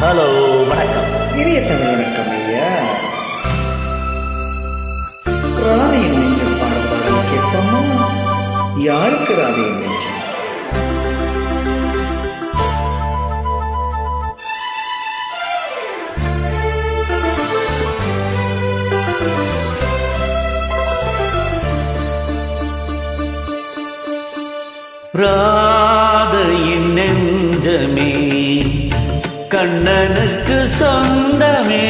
Hello வணக்கம். இனிய தமிழ் வணக்கம் ஐயா. ராதையின் நெஞ்சம் பாட கேட்போமா யாருக்கு ராதையின் நெஞ்சம்? ராதையின் நெஞ்சமே கண்ணனுக்கு சொந்தமே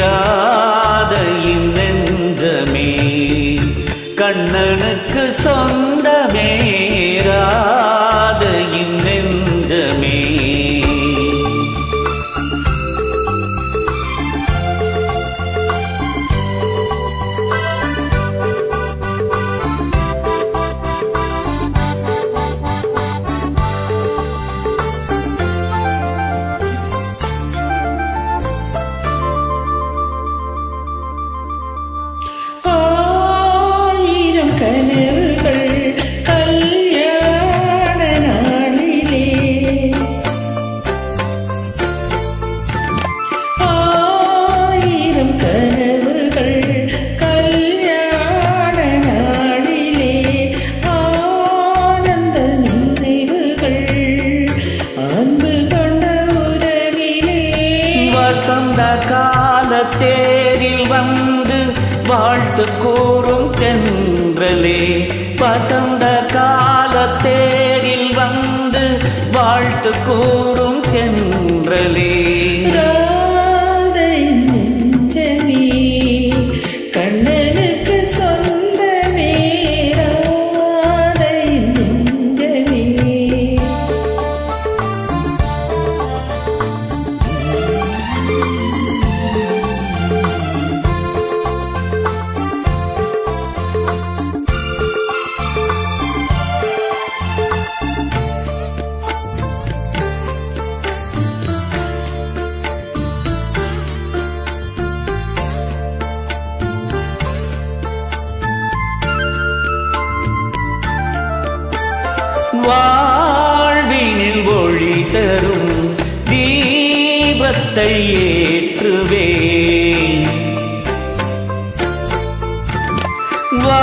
ராதையின் நெஞ்சமே. கண்ணனுக்கு சொந்தமே ராதையின் வசந்த கால தேரில் வந்து வாழ்த்து கூறும் தென்றலே. வசந்த கால தேரில் வந்து வாழ்த்து கூறும் தென்றலே. வாழ்வினில் ஒளி தரும் தீபத்தை ஏற்றுவே வா